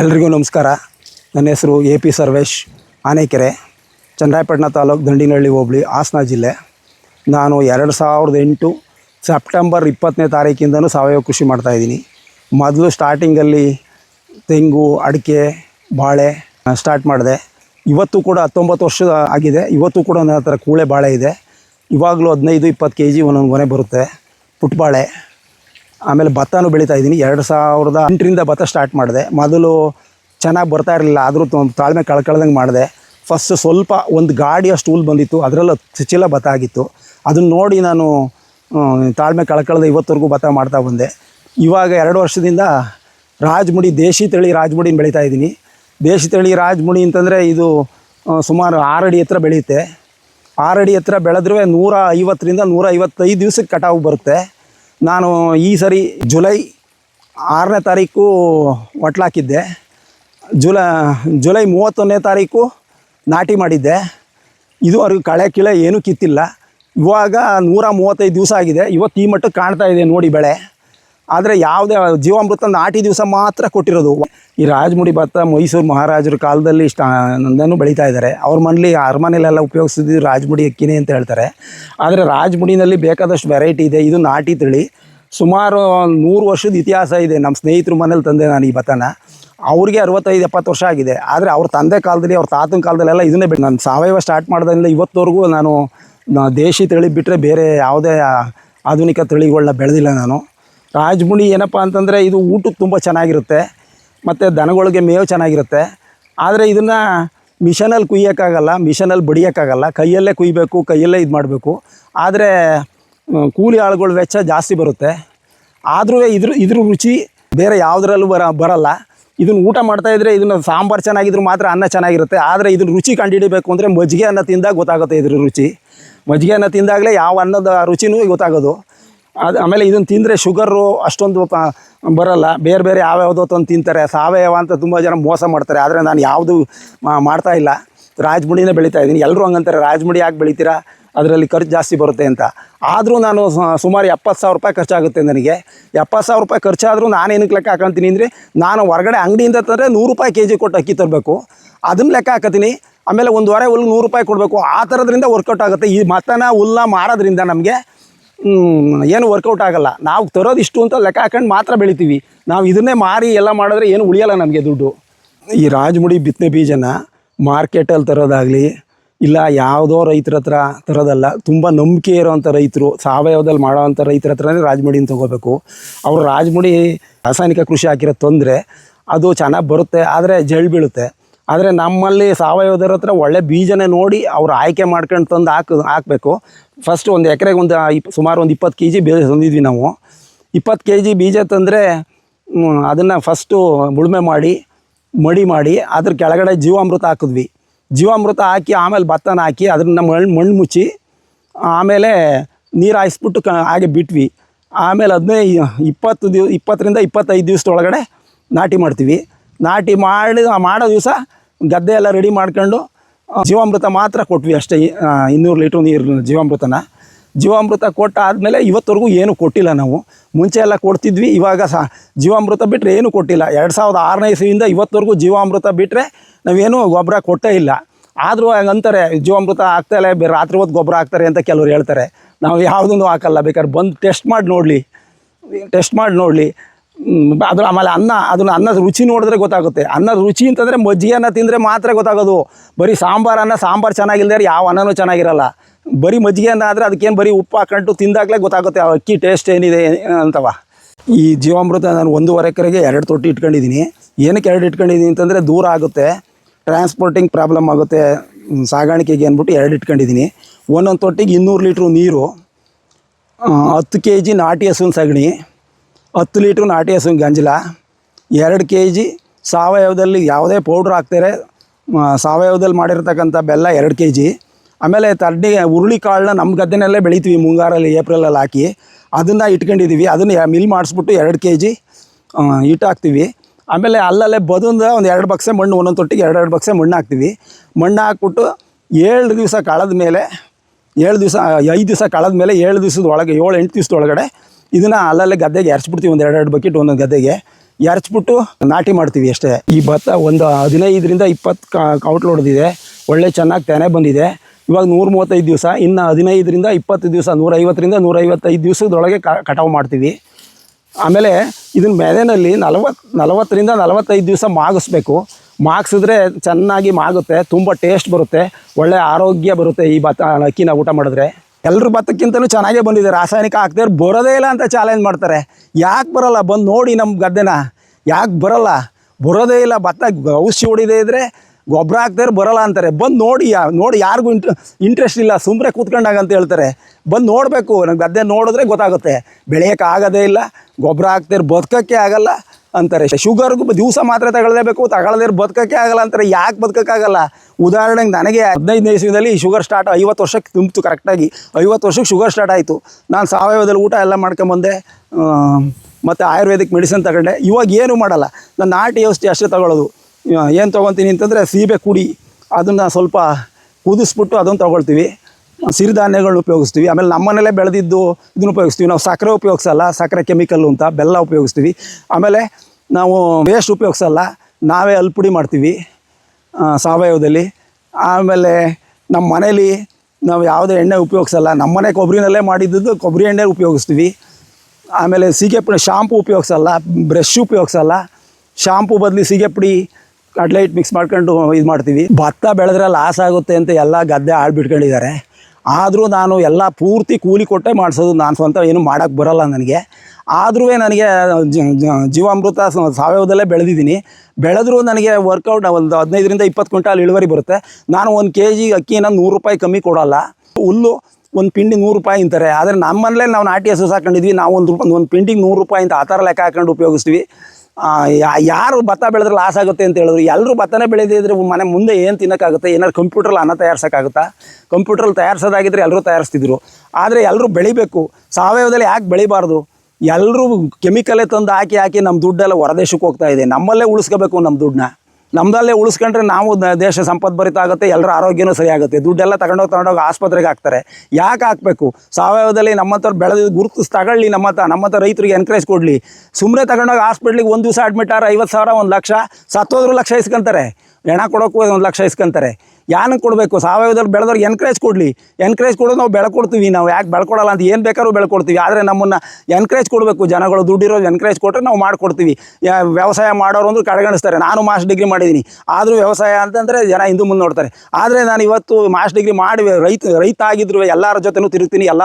ಎಲ್ರಿಗೂ ನಮಸ್ಕಾರ. ನನ್ನ ಹೆಸರು ಎ ಪಿ ಸರ್ವೇಶ್ ಆನೇಕೆರೆ ಚನ್ನರಾಯಪಟ್ಟಣ ತಾಲೂಕು ದಂಡಿನಹಳ್ಳಿ ಹೋಬಳಿ, ಹಾಸನ ಜಿಲ್ಲೆ. ನಾನು ಎರಡು ಸಾವಿರದ ಎಂಟು ಸೆಪ್ಟೆಂಬರ್ ಇಪ್ಪತ್ತನೇ ತಾರೀಕಿಂದನೂ ಸಾವಯವ ಕೃಷಿ ಮಾಡ್ತಾಯಿದ್ದೀನಿ ಮೊದಲು ಸ್ಟಾರ್ಟಿಂಗಲ್ಲಿ ತೆಂಗು, ಅಡಿಕೆ, ಬಾಳೆ ಸ್ಟಾರ್ಟ್ ಮಾಡಿದೆ. ಇವತ್ತು ಕೂಡ ಹತ್ತೊಂಬತ್ತು ವರ್ಷ ಆಗಿದೆ. ಇವತ್ತು ಕೂಡ ನನ್ನ ಹತ್ರ ಕೂಳೆ ಬಾಳೆ ಇದೆ. ಇವಾಗಲೂ ಹದಿನೈದು, ಇಪ್ಪತ್ತು ಕೆ ಜಿ ಒಂದೊಂದು ಮನೆ ಬರುತ್ತೆ. ಪುಟ್ಬಾಳೆ. ಆಮೇಲೆ ಭತ್ತನೂ ಬೆಳೀತಾ ಇದ್ದೀನಿ. ಎರಡು ಸಾವಿರದ ಎಂಟರಿಂದ ಭತ್ತ ಸ್ಟಾರ್ಟ್ ಮಾಡಿದೆ. ಮೊದಲು ಚೆನ್ನಾಗಿ ಬರ್ತಾ ಇರಲಿಲ್ಲ. ಆದರೂ ತಾಳ್ಮೆ ಕಳ್ಕೊಳ್ದಂಗೆ ಮಾಡಿದೆ. ಫಸ್ಟ್ ಸ್ವಲ್ಪ ಒಂದು ಗಾಡಿ ಅಷ್ಟು ಹುಲ್ ಬಂದಿತ್ತು. ಅದರಲ್ಲೂ ಹತ್ತು ಭತ್ತ ಆಗಿತ್ತು. ಅದನ್ನು ನೋಡಿ ನಾನು ತಾಳ್ಮೆ ಕಳ್ಕೊಳ್ದೆ ಇವತ್ತವರೆಗೂ ಭತ್ತ ಮಾಡ್ತಾ ಬಂದೆ. ಇವಾಗ ಎರಡು ವರ್ಷದಿಂದ ರಾಜಮುಡಿ ದೇಶಿ ತಳಿ ರಾಜಮುಡಿನ ಬೆಳೀತಾ ಇದ್ದೀನಿ. ದೇಶಿ ತಳಿ ರಾಜಮುಡಿ ಅಂತಂದರೆ ಇದು ಸುಮಾರು ಆರಡಿ ಹತ್ರ ಬೆಳೆಯುತ್ತೆ. ಆರಡಿ ಹತ್ರ ಬೆಳೆದ್ರೂ ನೂರ ಐವತ್ತರಿಂದ ನೂರ ಐವತ್ತೈದು ದಿವ್ಸಕ್ಕೆ ಕಟಾವು ಬರುತ್ತೆ. ನಾನು ಈ ಸರಿ ಜುಲೈ ಆರನೇ ತಾರೀಕು ಒಟ್ಲಾಕಿದ್ದೆ. ಜುಲೈ ಜುಲೈ ಮೂವತ್ತೊಂದನೇ ತಾರೀಕು ನಾಟಿ ಮಾಡಿದ್ದೆ. ಇದುವರೆಗೂ ಕಳೆ ಕಿಳೆ ಏನೂ ಕಿತ್ತಿಲ್ಲ. ಇವಾಗ ನೂರ ಮೂವತ್ತೈದು ದಿವಸ ಆಗಿದೆ. ಇವತ್ತು ಈ ಮಟ್ಟಕ್ಕೆ ಕಾಣ್ತಾ ಇದೆ ನೋಡಿ ಬೆಳೆ. ಆದರೆ ಯಾವುದೇ ಜೀವಾಮೃತ ನಾಟಿ ದಿವಸ ಮಾತ್ರ ಕೊಟ್ಟಿರೋದು. ಈ ರಾಜಮುಡಿ ಭತ್ತ ಮೈಸೂರು ಮಹಾರಾಜರ ಕಾಲದಲ್ಲಿ ಇಷ್ಟ ನಂದನ್ನು ಬೆಳೀತಾ ಇದ್ದಾರೆ. ಅವ್ರ ಮನೇಲಿ ಅರಮನೆಯಲ್ಲೆಲ್ಲ ಉಪಯೋಗಿಸಿದ್ದು ರಾಜಮುಡಿ ಅಕ್ಕಿನೇ ಅಂತ ಹೇಳ್ತಾರೆ. ಆದರೆ ರಾಜಮುಡಿನಲ್ಲಿ ಬೇಕಾದಷ್ಟು ವೆರೈಟಿ ಇದೆ. ಇದು ನಾಟಿ ತಳಿ. ಸುಮಾರು ನೂರು ವರ್ಷದ ಇತಿಹಾಸ ಇದೆ. ನಮ್ಮ ಸ್ನೇಹಿತರ ಮನೇಲಿ ತಂದೆ ನಾನು ಈ ಭತ್ತನ. ಅವ್ರಿಗೆ ಅರವತ್ತೈದು, ಎಪ್ಪತ್ತು ವರ್ಷ ಆಗಿದೆ. ಆದರೆ ಅವ್ರ ತಂದೆ ಕಾಲದಲ್ಲಿ, ಅವ್ರ ತಾತನ ಕಾಲದಲ್ಲೆಲ್ಲ ಇದನ್ನೇ ಬಿಟ್ಟು ನಾನು ಸಾವಯವ ಸ್ಟಾರ್ಟ್ ಮಾಡೋದ್ರಿಂದ ಇವತ್ತವರೆಗೂ ನಾನು ದೇಶಿ ತಳಿ ಬಿಟ್ಟರೆ ಬೇರೆ ಯಾವುದೇ ಆಧುನಿಕ ತಳಿಗಳನ್ನ ಬೆಳೆದಿಲ್ಲ ನಾನು. ರಾಜಮುಡಿ ಏನಪ್ಪ ಅಂತಂದರೆ ಇದು ಊಟಕ್ಕೆ ತುಂಬ ಚೆನ್ನಾಗಿರುತ್ತೆ, ಮತ್ತು ದನಗಳಿಗೆ ಮೇವು ಚೆನ್ನಾಗಿರುತ್ತೆ. ಆದರೆ ಇದನ್ನು ಮಿಷನಲ್ಲಿ ಕುಯ್ಯೋಕ್ಕಾಗಲ್ಲ, ಮಿಷನಲ್ಲಿ ಬಡಿಯೋಕ್ಕಾಗಲ್ಲ. ಕೈಯಲ್ಲೇ ಕುಯ್ಯಬೇಕು ಕೈಯಲ್ಲೇ ಇದು ಮಾಡಬೇಕು. ಆದರೆ ಕೂಲಿ ಆಳುಗಳ ವೆಚ್ಚ ಜಾಸ್ತಿ ಬರುತ್ತೆ. ಆದರೂ ಇದ್ರ ಇದ್ರ ರುಚಿ ಬೇರೆ ಯಾವುದರಲ್ಲೂ ಬರ, ಬರಲ್ಲ. ಇದನ್ನು ಊಟ ಮಾಡ್ತಾ ಇದನ್ನು ಇದನ್ನ ಸಾಂಬಾರು ಚೆನ್ನಾಗಿದ್ರು ಮಾತ್ರ ಅನ್ನ ಚೆನ್ನಾಗಿರುತ್ತೆ. ಆದರೆ ಇದನ್ನು ರುಚಿ ಕಂಡುಹಿಡಬೇಕು ಅಂದರೆ ಮಜ್ಜಿಗೆ ಅನ್ನ ತಿಂದಾಗ ಗೊತ್ತಾಗುತ್ತೆ ಇದ್ರ ರುಚಿ. ಮಜ್ಜಿಗೆ ಅನ್ನ ತಿಂದಾಗಲೇ ಯಾವ ಅನ್ನದ ರುಚಿನೂ ಗೊತ್ತಾಗೋದು. ಅದು ಆಮೇಲೆ ಇದನ್ನು ತಿಂದರೆ ಶುಗರು ಅಷ್ಟೊಂದು ಬರಲ್ಲ. ಬೇರೆ ಬೇರೆ ಯಾವ್ಯಾವುದೋ ತಂದು ತಿಂತಾರೆ. ಸಾವಯವ ಅಂತ ತುಂಬ ಜನ ಮೋಸ ಮಾಡ್ತಾರೆ. ಆದರೆ ನಾನು ಯಾವುದು ಮಾಡ್ತಾ ಇಲ್ಲ. ರಾಜಮುಡಿನೇ ಬೆಳೀತಾ ಇದ್ದೀನಿ. ಎಲ್ಲರೂ ಹಂಗಂತಾರೆ. ರಾಜಮುಡಿ ಯಾಕೆ ಬೆಳಿತೀರಾ? ಅದರಲ್ಲಿ ಖರ್ಚು ಜಾಸ್ತಿ ಬರುತ್ತೆ ಅಂತ. ಆದರೂ ನಾನು ಸುಮಾರು ಎಪ್ಪತ್ತು ಸಾವಿರ ರೂಪಾಯಿ ಖರ್ಚಾಗುತ್ತೆ ನನಗೆ. ಎಪ್ಪತ್ತು ಸಾವಿರ ರೂಪಾಯಿ ಖರ್ಚಾದರೂ ನಾನು ಏನಕ್ಕೆ ಲೆಕ್ಕ ಹಾಕೊಂತೀನಿ ಅಂದರೆ, ನಾನು ಹೊರಗಡೆ ಅಂಗಡಿಯಿಂದ ತಂದರೆ ನೂರು ರೂಪಾಯಿ ಕೆ ಜಿ ಕೊಟ್ಟು ಅಕ್ಕಿ ತರಬೇಕು. ಅದನ್ನ ಲೆಕ್ಕ ಹಾಕತ್ತೀನಿ. ಆಮೇಲೆ ಒಂದುವರೆ ಹುಲ್ಲು ನೂರು ರೂಪಾಯಿ ಕೊಡಬೇಕು. ಆ ಥರದ್ರಿಂದ ವರ್ಕೌಟ್ ಆಗುತ್ತೆ. ಈ ಮತನ ಹುಲ್ಲ ಮಾರೋದ್ರಿಂದ ನಮಗೆ ಏನು ವರ್ಕೌಟ್ ಆಗಲ್ಲ. ನಾವು ತರೋದು ಇಷ್ಟು ಅಂತ ಲೆಕ್ಕ ಹಾಕೊಂಡು ಮಾತ್ರ ಬೆಳಿತೀವಿ. ನಾವು ಇದನ್ನೇ ಮಾರಿ ಎಲ್ಲ ಮಾಡಿದ್ರೆ ಏನು ಉಳಿಯಲ್ಲ ನಮಗೆ ದುಡ್ಡು. ಈ ರಾಜಮುಡಿ ಬಿತ್ತನೆ ಬೀಜನ ಮಾರ್ಕೆಟಲ್ಲಿ ತರೋದಾಗಲಿ, ಇಲ್ಲ ಯಾವುದೋ ರೈತರ ಹತ್ರ ತರೋದಲ್ಲ, ತುಂಬ ನಂಬಿಕೆ ಇರೋವಂಥ ರೈತರು, ಸಾವಯವದಲ್ಲಿ ಮಾಡೋವಂಥ ರೈತರ ಹತ್ರನೇ ರಾಜಮುಡಿನ ತೊಗೋಬೇಕು. ಅವರು ರಾಜಮುಡಿ ರಾಸಾಯನಿಕ ಕೃಷಿ ಹಾಕಿರೋ ತೊಂದರೆ, ಅದು ಚೆನ್ನಾಗಿ ಬರುತ್ತೆ, ಆದರೆ ಜಳ್ ಬೀಳುತ್ತೆ ಆದರೆ ನಮ್ಮಲ್ಲಿ ಸಾವಯವದರ ಹತ್ರ ಒಳ್ಳೆ ಬೀಜನೇ ನೋಡಿ ಅವ್ರು ಆಯ್ಕೆ ಮಾಡ್ಕೊಂಡು ತಂದು ಹಾಕ್, ಹಾಕಬೇಕು. ಫಸ್ಟ್ ಒಂದು ಎಕರೆಗೆ ಒಂದು ಸುಮಾರು ಒಂದು ಇಪ್ಪತ್ತು ಕೆ ಜಿ ಬೀಜ ತಂದಿದ್ವಿ ನಾವು. ಇಪ್ಪತ್ತು ಕೆ ಜಿ ಬೀಜ ತಂದರೆ ಅದನ್ನು ಫಸ್ಟು ಉಳುಮೆ ಮಾಡಿ, ಮಡಿ ಮಾಡಿ, ಅದ್ರ ಕೆಳಗಡೆ ಜೀವಾಮೃತ ಹಾಕಿದ್ವಿ. ಜೀವಾಮೃತ ಹಾಕಿ, ಆಮೇಲೆ ಭತ್ತನ ಹಾಕಿ ಅದನ್ನು ಮಣ್ಣು ಮಣ್ಣು ಮುಚ್ಚಿ, ಆಮೇಲೆ ನೀರು ಹಾಯಿಸ್ಬಿಟ್ಟು ಕ, ಹಾಗೆ ಬಿಟ್ವಿ. ಆಮೇಲೆ ಅದನ್ನೇ ಇಪ್ಪತ್ತು ದಿವ್, ಇಪ್ಪತ್ತರಿಂದ ಇಪ್ಪತ್ತೈದು ದಿವಸದೊಳಗಡೆ ನಾಟಿ ಮಾಡ್ತೀವಿ. ನಾಟಿ ಮಾಡಿ ಮಾಡೋ ದಿವಸ ಗದ್ದೆ ಎಲ್ಲ ರೆಡಿ ಮಾಡ್ಕೊಂಡು ಜೀವಾಮೃತ ಮಾತ್ರ ಕೊಟ್ವಿ ಅಷ್ಟೇ. ಇನ್ನೂರು ಲೀಟ್ರ್ ನೀರು ಜೀವಾಮೃತನ. ಜೀವಾಮೃತ ಕೊಟ್ಟ ಆದಮೇಲೆ ಇವತ್ತವರೆಗೂ ಏನು ಕೊಟ್ಟಿಲ್ಲ ನಾವು. ಮುಂಚೆ ಎಲ್ಲ ಕೊಡ್ತಿದ್ವಿ, ಇವಾಗ ಸಹ ಜೀವಾಮೃತ ಬಿಟ್ಟರೆ ಏನೂ ಕೊಟ್ಟಿಲ್ಲ. ಎರಡು ಸಾವಿರದ ಆರನೇ ಇಸುವಿಂದ ಇವತ್ತವರೆಗೂ ಜೀವಾಮೃತ ಬಿಟ್ಟರೆ ನಾವೇನು ಗೊಬ್ಬರ ಕೊಟ್ಟೇ ಇಲ್ಲ. ಆದರೂ ಅಂತಾರೆ, ಜೀವಾಮೃತ ಹಾಕ್ತಾಯಿಲ್ಲ ಬೇರೆ ರಾತ್ರಿ ಹೊತ್ತು ಗೊಬ್ಬರ ಹಾಕ್ತಾರೆ ಅಂತ ಕೆಲವರು ಹೇಳ್ತಾರೆ. ನಾವು ಯಾವುದನ್ನು ಹಾಕಲ್ಲ, ಬೇಕಾದ್ರೆ ಬಂದು ಟೆಸ್ಟ್ ಮಾಡಿ ನೋಡಲಿ. ಟೆಸ್ಟ್ ಮಾಡಿ ನೋಡಲಿ. ಅದು ಆಮೇಲೆ ಅನ್ನ, ಅದನ್ನ ಅನ್ನದ ರುಚಿ ನೋಡಿದ್ರೆ ಗೊತ್ತಾಗುತ್ತೆ. ಅನ್ನದ ರುಚಿ ಅಂತಂದರೆ ಮಜ್ಜಿಗೆ ಅನ್ನ ತಿಂದರೆ ಮಾತ್ರ ಗೊತ್ತಾಗೋದು. ಬರೀ ಸಾಂಬಾರು ಅನ್ನ, ಸಾಂಬಾರು ಚೆನ್ನಾಗಿಲ್ಲದೆ ಯಾವ ಅನ್ನನೂ ಚೆನ್ನಾಗಿರಲ್ಲ. ಬರೀ ಮಜ್ಜಿಗೆ ಅನ್ನ ಆದರೆ ಅದಕ್ಕೇನು ಬರೀ ಉಪ್ಪು ಹಾಕೊಂಡು ತಿಂದಾಗಲೇ ಗೊತ್ತಾಗುತ್ತೆ ಆ ಅಕ್ಕಿ ಟೇಸ್ಟ್ ಏನಿದೆ ಅಂತವ. ಈ ಜೀವಾಮೃತ ನಾನು ಒಂದೂವರೆ ಎಕರೆಗೆ ಎರಡು ತೊಟ್ಟಿ ಇಟ್ಕೊಂಡಿದ್ದೀನಿ. ಏನಕ್ಕೆ ಎರಡು ಇಟ್ಕೊಂಡಿದ್ದೀನಿ ಅಂತಂದರೆ ದೂರ ಆಗುತ್ತೆ. ಟ್ರಾನ್ಸ್ಪೋರ್ಟಿಂಗ್ ಪ್ರಾಬ್ಲಮ್ ಆಗುತ್ತೆ. ಸಾಗಾಣಿಕೆಗೆ ಅಂದ್ಬಿಟ್ಟು ಎರಡು ಇಟ್ಕೊಂಡಿದ್ದೀನಿ. ಒಂದೊಂದು ತೊಟ್ಟಿಗೆ ಇನ್ನೂರು ಲೀಟ್ರು ನೀರು ಹತ್ತು ಕೆ ಜಿ ನಾಟಿ ಹಸುವಿನ ಸಗಣಿ ಹತ್ತು ಲೀಟ್ರ್ ನಾಟಿ ಹಸುವಿನ ಗಂಜಲ, ಎರಡು ಕೆ ಜಿ ಸಾವಯವದಲ್ಲಿ ಯಾವುದೇ ಪೌಡ್ರ್ ಹಾಕ್ತಾರೆ ಸಾವಯವದಲ್ಲಿ ಮಾಡಿರ್ತಕ್ಕಂಥ ಬೆಲ್ಲ ಎರಡು ಕೆ ಜಿ ಆಮೇಲೆ ತರ್ಡಿ ಹುರುಳಿ ಕಾಳನ್ನ ನಮ್ಮ ಗದ್ದೆನಲ್ಲೇ ಬೆಳಿತೀವಿ, ಮುಂಗಾರಲ್ಲಿ ಏಪ್ರಿಲಲ್ಲಿ ಹಾಕಿ. ಅದನ್ನು ಇಟ್ಕೊಂಡಿದ್ದೀವಿ ಅದನ್ನು ಮಿಲ್ ಮಾಡಿಸ್ಬಿಟ್ಟು ಎರಡು ಕೆ ಜಿ ಹಿಟ್ಟು ಹಾಕ್ತೀವಿ. ಆಮೇಲೆ ಅಲ್ಲಲ್ಲೇ ಬದುಂದ ಒಂದು ಎರಡು ಬಕ್ಸೆ ಮಣ್ಣು, ಒಂದೊಂದು ತೊಟ್ಟಿಗೆ ಎರಡು ಎರಡು ಬಕ್ಸೆ ಮಣ್ಣು ಹಾಕ್ತೀವಿ. ಮಣ್ಣು ಹಾಕ್ಬಿಟ್ಟು ಏಳು ದಿವಸ ಕಳೆದ ಮೇಲೆ ಏಳು ದಿವಸ, ಐದು ದಿವಸ ಕಳೆದ ಮೇಲೆ ಏಳು ದಿವಸದ ಒಳಗೆ, ಏಳು ಎಂಟು ದಿವಸದ ಒಳಗಡೆ ಇದನ್ನು ಅಲ್ಲಲ್ಲೇ ಗದ್ದೆಗೆ ಎರಚ್ಬಿಡ್ತೀವಿ ಒಂದು ಎರಡು ಎರಡು ಬಕೆಟ್ ಒಂದೊಂದು ಗದ್ದೆಗೆ. ಎರಚ್ಬಿಟ್ಟು ನಾಟಿ ಮಾಡ್ತೀವಿ ಅಷ್ಟೇ. ಈ ಭತ್ತ ಒಂದು ಹದಿನೈದರಿಂದ ಇಪ್ಪತ್ತು ಕೌಟ್ಲು ಹೊಡೆದಿದೆ ಒಳ್ಳೆ ಚೆನ್ನಾಗಿ ತೆನೆ ಬಂದಿದೆ. ಇವಾಗ ನೂರ ಮೂವತ್ತೈದು ದಿವಸ, ಇನ್ನು ಹದಿನೈದರಿಂದ ಇಪ್ಪತ್ತು ದಿವಸ ನೂರೈವತ್ತರಿಂದ ನೂರೈವತ್ತೈದು ದಿವಸದೊಳಗೆ ಕಟಾವು ಮಾಡ್ತೀವಿ. ಆಮೇಲೆ ಇದನ್ನ ಮೆದೆನಲ್ಲಿ ನಲವತ್ತು, ನಲವತ್ತರಿಂದ ನಲವತ್ತೈದು ದಿವಸ ಮಾಗಿಸ್ಬೇಕು. ಮಾಗಿಸಿದ್ರೆ ಚೆನ್ನಾಗಿ ಮಾಗುತ್ತೆ, ತುಂಬ ಟೇಸ್ಟ್ ಬರುತ್ತೆ, ಒಳ್ಳೆ ಆರೋಗ್ಯ ಬರುತ್ತೆ ಈ ಭತ್ತ ಅಕ್ಕಿನ ಊಟ ಮಾಡಿದ್ರೆ. ಎಲ್ಲರ ಭತ್ತಕ್ಕಿಂತಲೂ ಚೆನ್ನಾಗೇ ಬಂದಿದೆ. ರಾಸಾಯನಿಕ ಹಾಕ್ತಾರೆ ಬರೋದೇ ಇಲ್ಲ ಅಂತ ಚಾಲೆಂಜ್ ಮಾಡ್ತಾರೆ. ಯಾಕೆ ಬರೋಲ್ಲ? ಬಂದು ನೋಡಿ ನಮ್ಮ ಗದ್ದೆನ. ಯಾಕೆ ಬರೋಲ್ಲ? ಬರೋದೇ ಇಲ್ಲ. ಭತ್ತ ಔಷಧಿ ಹೊಡಿದೇ ಇದ್ದರೆ ಗೊಬ್ಬರ ಹಾಕ್ತಾರೆ ಬರೋಲ್ಲ ಅಂತಾರೆ. ಬಂದು ನೋಡಿ ನೋಡಿ ಯಾರಿಗೂ ಇಂಟ್ರ ಇಂಟ್ರೆಸ್ಟ್ ಇಲ್ಲ. ಸುಮ್ಮನೆ ಕೂತ್ಕೊಂಡಾಗ ಅಂತ ಹೇಳ್ತಾರೆ. ಬಂದು ನೋಡಬೇಕು. ನಂಗೆ ಗದ್ದೆ ನೋಡಿದ್ರೆ ಗೊತ್ತಾಗುತ್ತೆ. ಬೆಳೆಯೋಕೆ ಆಗೋದೇ ಇಲ್ಲ. ಗೊಬ್ಬರ ಹಾಕ್ತಾರೆ ಬದುಕೋಕ್ಕೆ ಆಗಲ್ಲ ಅಂತಾರೆ. ಶುಗರ್ಗೂ ದಿವಸ ಮಾತ್ರ ತಗೊಳ್ಳೇಬೇಕು. ತಗೊಳ್ಳದೇ ಬದುಕೋಕ್ಕೆ ಆಗಲ್ಲ ಅಂತಾರೆ. ಯಾಕೆ ಬದುಕೋಕ್ಕಾಗಲ್ಲ ಉದಾಹರಣೆಗೆ ನನಗೆ ಹದಿನೈದನೇ ದಿವಸದಲ್ಲಿ ಶುಗರ್ ಸ್ಟಾರ್ಟ್ ಐವತ್ತು ವರ್ಷಕ್ಕೆ ತುಂಬಿತು ಕರೆಕ್ಟಾಗಿ ಐವತ್ತು ವರ್ಷಕ್ಕೆ ಶುಗರ್ ಸ್ಟಾರ್ಟ್ ಆಯಿತು. ನಾನು ಸಾವಯವದಲ್ಲಿ ಊಟ ಎಲ್ಲ ಮಾಡ್ಕೊಂಬಂದೆ ಮತ್ತು ಆಯುರ್ವೇದಿಕ್ ಮೆಡಿಸಿನ್ ತಗೊಂಡೆ. ಇವಾಗ ಏನೂ ಮಾಡಲ್ಲ. ನಾನು ನಾಟಿ ಔಷಧಿ ಅಷ್ಟೇ ತಗೊಳ್ಳೋದು. ಏನು ತೊಗೊತೀನಿ ಅಂತಂದರೆ ಸೀಬೆ ಕುಡಿ. ಅದನ್ನು ಸ್ವಲ್ಪ ಕುದಿಸ್ಬಿಟ್ಟು ಅದನ್ನು ತೊಗೊಳ್ತೀವಿ. ಸಿರಿಧಾನ್ಯಗಳನ್ನ ಉಪಯೋಗಿಸ್ತೀವಿ. ಆಮೇಲೆ ನಮ್ಮನೇಲೆ ಬೆಳೆದಿದ್ದು ಇದನ್ನು ಉಪಯೋಗಿಸ್ತೀವಿ. ನಾವು ಸಕ್ಕರೆ ಉಪಯೋಗಿಸಲ್ಲ, ಸಕ್ಕರೆ ಕೆಮಿಕಲ್ಲು ಅಂತ ಬೆಲ್ಲ ಉಪಯೋಗಿಸ್ತೀವಿ. ಆಮೇಲೆ ನಾವು ವೇಸ್ಟ್ ಉಪಯೋಗಿಸಲ್ಲ. ನಾವೇ ಅಲ್ಪುಡಿ ಮಾಡ್ತೀವಿ. ಸಾವಯವದಲ್ಲಿ. ಆಮೇಲೆ ನಮ್ಮ ಮನೇಲಿ ನಾವು ಯಾವುದೇ ಎಣ್ಣೆ ಉಪಯೋಗಿಸಲ್ಲ. ನಮ್ಮ ಮನೆ ಕೊಬ್ಬರಿನಲ್ಲೇ ಮಾಡಿದ್ದು ಕೊಬ್ಬರಿ ಎಣ್ಣೆ ಉಪಯೋಗಿಸ್ತೀವಿ. ಆಮೇಲೆ ಸೀಗೆ ಪುಡಿ, ಶಾಂಪು ಉಪಯೋಗಿಸಲ್ಲ. ಬ್ರಷ್ ಉಪಯೋಗಿಸಲ್ಲ. ಶಾಂಪು ಬದಲಿ ಸೀಗೆ ಪುಡಿ ಹಿಟ್ಟು ಮಿಕ್ಸ್ ಮಾಡ್ಕೊಂಡು ಇದು ಮಾಡ್ತೀವಿ. ಭತ್ತ ಬೆಳೆದ್ರೆ ಲಾಸ್ ಆಗುತ್ತೆ ಅಂತ ಎಲ್ಲ ಗದ್ದೆ ಆಳ್ಬಿಟ್ಕೊಂಡಿದ್ದಾರೆ. ಆದರೂ ನಾನು ಎಲ್ಲ ಪೂರ್ತಿ ಕೂಲಿ ಕೊಟ್ಟೆ ಮಾಡಿಸೋದು ನಾನು ಸ್ವಂತ, ಏನು ಮಾಡೋಕ್ಕೆ ಬರೋಲ್ಲ ನನಗೆ. ಆದರೂ ನನಗೆ ಜೀವಾಮೃತ ಸಾವಯವದಲ್ಲೇ ಬೆಳೆದಿದ್ದೀನಿ. ಬೆಳೆದರೂ ನನಗೆ ವರ್ಕೌಟ್ ಒಂದು ಹದಿನೈದರಿಂದ ಇಪ್ಪತ್ತು ಕ್ವಿಂಟಲ್ ಇಳುವರಿ ಬರುತ್ತೆ. ನಾನು ಒಂದು ಕೆ ಜಿ ಅಕ್ಕಿನ ನೂರು ರೂಪಾಯಿ ಕಮ್ಮಿ ಕೊಡೋಲ್ಲ. ಹುಲ್ಲು ಒಂದು ಪಿಂಡಿ ನೂರು ರೂಪಾಯಿ ಅಂತಾರೆ. ಆದರೆ ನಮ್ಮಲ್ಲೇ ನಾವು ನಾಟಿ ಹಸು ಸಾಕೊಂಡಿದ್ವಿ ನಾವು ಒಂದು ರೂಪಾಯಿ ಒಂದು ಪಿಂಡಿಗೆ ನೂರು ರೂಪಾಯಿ ಅಂತ ಆ ಥರ ಲೆಕ್ಕ ಹಾಕೊಂಡು ಉಪಯೋಗಿಸ್ತೀವಿ. ಯಾರು ಭತ್ತ ಬೆಳೆದ್ರೆ ಲಾಸ್ ಆಗುತ್ತೆ ಅಂತ ಹೇಳಿದ್ರು. ಎಲ್ಲರೂ ಭತ್ತನೇ ಬೆಳೆದಿದ್ರೆ ಮನೆ ಮುಂದೆ ಏನು ತಿನ್ನೋಕ್ಕಾಗುತ್ತೆ? ಏನಾದ್ರು ಕಂಪ್ಯೂಟ್ರಲ್ಲಿ ಅನ್ನ ತಯಾರಿಸೋಕ್ಕಾಗುತ್ತಾ? ಕಂಪ್ಯೂಟ್ರಲ್ಲಿ ತಯಾರಿಸೋದಾಗಿದ್ದರೆ ಎಲ್ಲರೂ ತಯಾರಿಸ್ತಿದ್ರು. ಆದರೆ ಎಲ್ಲರೂ ಬೆಳಿಬೇಕು. ಸಾವಯವದಲ್ಲಿ ಯಾಕೆ ಬೆಳಿಬಾರ್ದು? ಎಲ್ಲರೂ ಕೆಮಿಕಲೇ ತಂದು ಹಾಕಿ ಹಾಕಿ ನಮ್ಮ ದುಡ್ಡೆಲ್ಲ ಹೊರದೇಶಕ್ಕೆ ಹೋಗ್ತಾ ಇದೆ. ನಮ್ಮಲ್ಲೇ ಉಳಿಸ್ಕೋಬೇಕು ನಮ್ಮ ದುಡ್ಡನ್ನ. ನಮ್ಮದಲ್ಲೇ ಉಳಿಸ್ಕೊಂಡ್ರೆ ನಾವು ದೇಶ ಸಂಪದ್ಭರಿತ ಆಗುತ್ತೆ, ಎಲ್ಲರ ಆರೋಗ್ಯನೂ ಸರಿ ಆಗುತ್ತೆ. ದುಡ್ಡೆಲ್ಲ ತಗೊಂಡೋಗಿ ತಗೊಂಡೋಗಿ ಆಸ್ಪತ್ರೆಗೆ ಹಾಕ್ತಾರೆ. ಯಾಕೆ ಹಾಕಬೇಕು? ಸಾವಯವದಲ್ಲಿ ನಮ್ಮ ಹತ್ರ ಬೆಳೆದ ಗುರುತಿಸ್ ತಗೊಳ್ಳಿ ನಮ್ಮ ಹತ್ರ ನಮ್ಮ ಹತ್ರ ರೈತರಿಗೆ ಎನ್ಕರೇಜ್ ಕೊಡಲಿ. ಸುಮ್ಮನೆ ತಗೊಂಡೋಗಿ ಹಾಸ್ಪಿಟ್ಲಿಗೆ ಒಂದು ದಿವಸ ಅಡ್ಮಿಟ್ ಆದ್ರೆ ಐವತ್ತು ಸಾವಿರ, ಒಂದು ಲಕ್ಷ, ಸತ್ತೋದ್ರೂ ಲಕ್ಷ ಇಸ್ಕೊಂತಾರೆ. ಹೆಣ ಕೊಡೋಕ್ಕೂ ಒಂದು ಲಕ್ಷ ಇಸ್ಕೊಂತಾರೆ. ಯಾನಕ್ಕೆ ಕೊಡಬೇಕು? ಸಾವಯವದಲ್ಲಿ ಬೆಳೆದವ್ರಿಗೆ ಎನ್ಕರೇಜ್ ಕೊಡಲಿ. ಎನ್ಕರೇಜ್ ಕೊಡೋದು ನಾವು ಬೆಳ್ಕೊಡ್ತೀವಿ. ನಾವು ಯಾಕೆ ಬೆಳ್ಕೊಡಲ್ಲ ಅಂತ ಏನು ಬೇಕಾದ್ರೂ ಬೆಳ್ಕೊಡ್ತೀವಿ. ಆದರೆ ನಮ್ಮನ್ನು ಎನ್ಕರೇಜ್ ಕೊಡಬೇಕು. ಜನಗಳು ದುಡ್ಡಿರೋ ಎನ್ಕರೇಜ್ ಕೊಟ್ಟರೆ ನಾವು ಮಾಡಿಕೊಡ್ತೀವಿ. ವ್ಯವಸಾಯ ಮಾಡೋರು ಅಂದ್ರೆ ಕಡೆಗಣಿಸ್ತಾರೆ. ನಾನು ಮಾಸ್ಟರ್ ಡಿಗ್ರಿ ಮಾಡಿದ್ದೀನಿ ಆದರೂ ವ್ಯವಸಾಯ ಅಂತಂದರೆ ಜನ ಹಿಂದೆ ಮುಂದೆ ನೋಡ್ತಾರೆ. ಆದರೆ ನಾನು ಇವತ್ತು ಮಾಸ್ಟರ್ ಡಿಗ್ರಿ ಮಾಡಿ ರೈತ ರೈತ ಆಗಿದ್ರು ಎಲ್ಲರ ಜೊತೆನೂ ತಿರುಗ್ತೀನಿ. ಎಲ್ಲ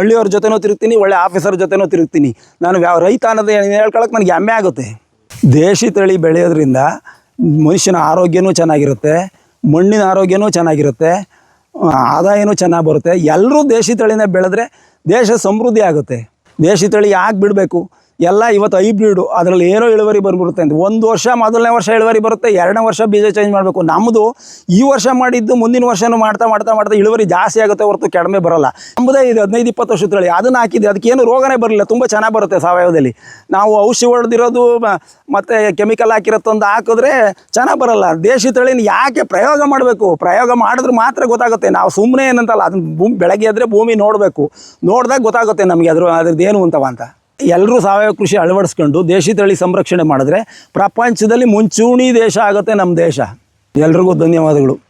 ಹಳ್ಳಿಯವ್ರ ಜೊತೆನೂ ತಿರುಗ್ತೀನಿ. ಒಳ್ಳೆ ಆಫೀಸರ್ ಜೊತೆನೂ ತಿರುಗ್ತೀನಿ. ನಾನು ರೈತ ಅನ್ನೋದು ಹೇಳ್ಕೊಳಕ್ಕೆ ನನಗೆ ಹೆಮ್ಮೆ ಆಗುತ್ತೆ. ದೇಶಿ ತಳಿ ಬೆಳೆಯೋದ್ರಿಂದ ಮನುಷ್ಯನ ಆರೋಗ್ಯನೂ ಚೆನ್ನಾಗಿರುತ್ತೆ, ಮಣ್ಣಿನ ಆರೋಗ್ಯನೂ ಚೆನ್ನಾಗಿರುತ್ತೆ ಆದಾಯನೂ ಚೆನ್ನಾಗಿ ಬರುತ್ತೆ. ಎಲ್ಲರೂ ದೇಶಿ ತಳಿನ ಬೆಳೆದ್ರೆ ದೇಶ ಸಮೃದ್ಧಿ ಆಗುತ್ತೆ. ದೇಶಿ ತಳಿ ಯಾಕೆ ಬಿಡಬೇಕು? ಎಲ್ಲ ಇವತ್ತು ಹೈಬ್ರಿಡು, ಅದರಲ್ಲಿ ಏನೋ ಇಳುವರಿ ಬರ್ಬಿಡುತ್ತೆ ಅಂತ. ಒಂದು ವರ್ಷ, ಮೊದಲನೇ ವರ್ಷ ಇಳುವರಿ ಬರುತ್ತೆ, ಎರಡನೇ ವರ್ಷ ಬೀಜ ಚೇಂಜ್ ಮಾಡಬೇಕು. ನಮ್ಮದು ಈ ವರ್ಷ ಮಾಡಿದ್ದು ಮುಂದಿನ ವರ್ಷನೂ ಮಾಡ್ತಾ ಮಾಡ್ತಾ ಮಾಡ್ತಾ ಇಳುವರಿ ಜಾಸ್ತಿ ಆಗುತ್ತೆ ಹೊರತು ಕಡಿಮೆ ಬರಲ್ಲ. ನಮ್ಮದೇ ಇದು ಹದಿನೈದು, ಇಪ್ಪತ್ತು ವರ್ಷದ ತಳಿ. ಅದನ್ನು ಹಾಕಿದ್ದೆ ಅದಕ್ಕೇನು ರೋಗನೇ ಬರಲಿಲ್ಲ, ತುಂಬ ಚೆನ್ನಾಗಿ ಬರುತ್ತೆ ಸಾವಯವದಲ್ಲಿ. ನಾವು ಔಷಧಿ ಹೊಡೆದಿರೋದು ಮತ್ತು ಕೆಮಿಕಲ್ ಹಾಕಿರೋತ್ತೊಂದು ಹಾಕಿದ್ರೆ ಚೆನ್ನಾಗಿ ಬರಲ್ಲ. ದೇಶಿ ತಳಿನ ಯಾಕೆ ಪ್ರಯೋಗ ಮಾಡಬೇಕು? ಪ್ರಯೋಗ ಮಾಡಿದ್ರೆ ಮಾತ್ರ ಗೊತ್ತಾಗುತ್ತೆ. ನಾವು ಸುಮ್ಮನೆ ಏನಂತಲ್ಲ, ಅದನ್ನ ಭೂಮಿ, ಬೆಳಗ್ಗೆ ಆದರೆ ಭೂಮಿ ನೋಡಬೇಕು. ನೋಡಿದಾಗ ಗೊತ್ತಾಗುತ್ತೆ ನಮಗೆ ಅದ್ರ ಅದ್ರದ್ದು ಏನು ಅಂತವ ಅಂತ. ಎಲ್ಲರೂ ಸಾವಯವ ಕೃಷಿ ಅಳವಡಿಸ್ಕೊಂಡು ದೇಶಿ ತಳಿ ಸಂರಕ್ಷಣೆ ಮಾಡಿದ್ರೆ ಪ್ರಪಂಚದಲ್ಲಿ ಮುಂಚೂಣಿ ದೇಶ ಆಗುತ್ತೆ ನಮ್ಮ ದೇಶ. ಎಲ್ರಿಗೂ ಧನ್ಯವಾದಗಳು.